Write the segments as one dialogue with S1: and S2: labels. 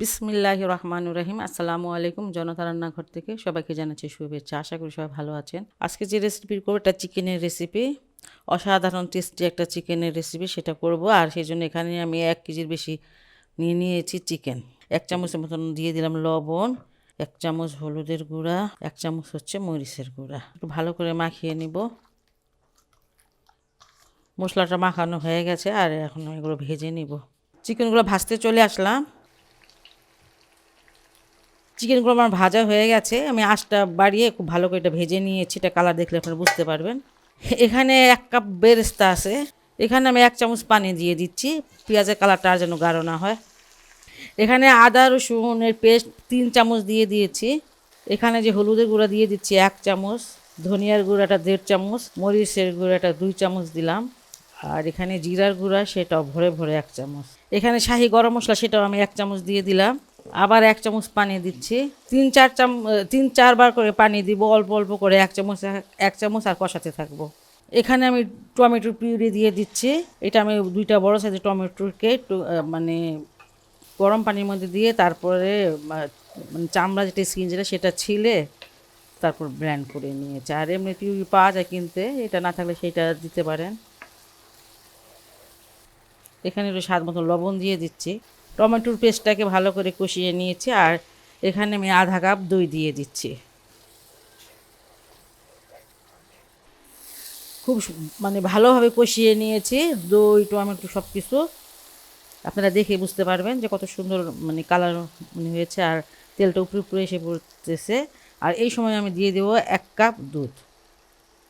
S1: বিসমিল্লাহ রহমান রহিম। আসসালামু আলাইকুম জনতা রান্নাঘর থেকে সবাইকে জানাচ্ছি শুভেচ্ছা। আশা করি সবাই ভালো আছেন। আজকে যে রেসিপি করব এটা চিকেনের রেসিপি অসাধারণ টেস্টি একটা চিকেনের রেসিপি সেটা করব। আর সেই জন্য এখানে আমি এক কেজির বেশি নিয়ে নিয়েছি চিকেন এক চামচের মতন দিয়ে দিলাম লবণ, এক চামচ হলুদের গুঁড়া, এক চামচ হচ্ছে মরিচের গুঁড়া। একটু ভালো করে মাখিয়ে নিব। মশলাটা মাখানো হয়ে গেছে আর এখন এগুলো ভেজে নিব। চিকেনগুলো ভাজতে চলে আসলাম। চিকেনগুলো আমার ভাজা হয়ে গেছে। আমি আঁচটা বাড়িয়ে খুব ভালো করে এটা ভেজে নিয়েছি। এটা কালার দেখলে আপনারা বুঝতে পারবেন। এখানে এক কাপ বেরেস্তা আছে। এখানে আমি এক চামচ পানি দিয়ে দিচ্ছি। পেঁয়াজের কালারটা আর যেন গাঢ় না হয়। এখানে আদা, রসুনের পেস্ট তিন চামচ দিয়ে দিয়েছি। এখানে যে হলুদের গুঁড়া দিয়ে দিচ্ছি এক চামচ, ধনিয়ার গুঁড়াটা দেড় চামচ, মরিচের গুঁড়াটা দুই চামচ দিলাম। আর এখানে জিরার গুঁড়া, সেটাও ভরে ভরে এক চামচ। এখানে শাহি গরম মশলা, সেটাও আমি এক চামচ দিয়ে দিলাম। আবার এক চামচ পানি দিচ্ছি। তিন, চার চাম তিন, চারবার করে পানি দিব, অল্প অল্প করে এক চামচ এক চামচ আর কষাতে থাকব। এখানে আমি টমেটোর পিউরি দিয়ে দিচ্ছি। এটা আমি দুইটা বড় সাইজের টমেটোকে মানে গরম পানির মধ্যে দিয়ে তারপরে মানে চামড়া যেটা স্কিন যেটা সেটা ছিলে তারপর ব্ল্যান্ড করে নিয়েছে। আর এমনি পিউরি পাওয়া যায় কিনতে, এটা না থাকলে সেটা দিতে পারেন। এখানে একটু স্বাদ মতো লবণ দিয়ে দিচ্ছি। টমেটোর পেস্টটাকে ভালো করে কষিয়ে নিয়েছি আর এখানে আমি আধা কাপ দই দিয়ে দিচ্ছি। খুব মানে ভালোভাবে কষিয়ে নিয়েছি, দই, টমেটো সব কিছু আপনারা দেখে বুঝতে পারবেন যে কত সুন্দর মানে কালার মানে হয়েছে আর তেলটা উপরে উপরে এসে পড়তেছে। আর এই সময় আমি দিয়ে দেবো এক কাপ দুধ।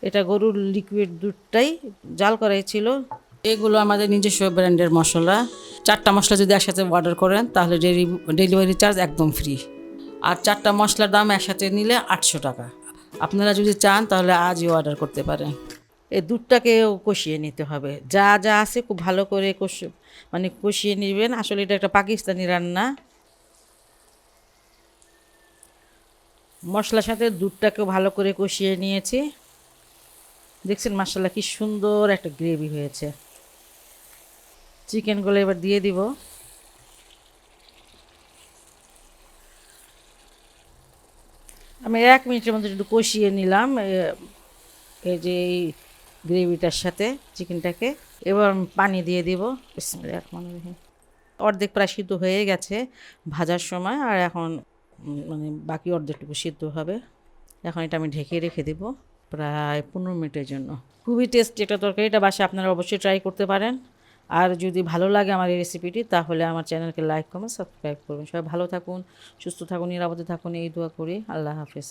S1: এটা গরুর লিকুইড দুধটাই, জাল করাই ছিল। এগুলো আমাদের নিজস্ব ব্র্যান্ডের মশলা। চারটা মশলা যদি একসাথে অর্ডার করেন, তাহলে ডেলিভারি চার্জ একদম ফ্রি আর চারটা মশলার দাম একসাথে নিলে আটশো টাকা। আপনারা যদি চান, তাহলে আজই অর্ডার করতে পারেন। এই দুধটাকেও কষিয়ে নিতে হবে। যা যা আছে খুব ভালো করে কষ মানে কষিয়ে নেবেন। আসলে এটা একটা পাকিস্তানি রান্না। মশলার সাথে দুধটাকেও ভালো করে কষিয়ে নিয়েছি। দেখছেন মাসাল্লাহ কি সুন্দর একটা গ্রেভি হয়েছে। চিকেনগুলো এবার দিয়ে দিব। আমি এক মিনিটের মধ্যে একটু কষিয়ে নিলাম এই যে এই গ্রেভিটার সাথে চিকেনটাকে। এবার পানি দিয়ে দিব। অর্ধেক প্রায় সিদ্ধ হয়ে গেছে ভাজার সময়, আর এখন মানে বাকি অর্ধেকটুকু সিদ্ধ হবে। এখন এটা আমি ঢেকে রেখে দেব প্রায় পনেরো মিনিটের জন্য। খুবই টেস্টি একটা তরকারি, এটা বাসায় আপনারা অবশ্যই ট্রাই করতে পারেন। আর যদি ভালো লাগে আমার এই রেসিপিটি তাহলে আমার চ্যানেলকে লাইক কমেন্ট সাবস্ক্রাইব করবেন। সবাই ভালো থাকুন, সুস্থ থাকুন, নিরাপদে থাকুন, এই দোয়া করি। আল্লাহ হাফেজ।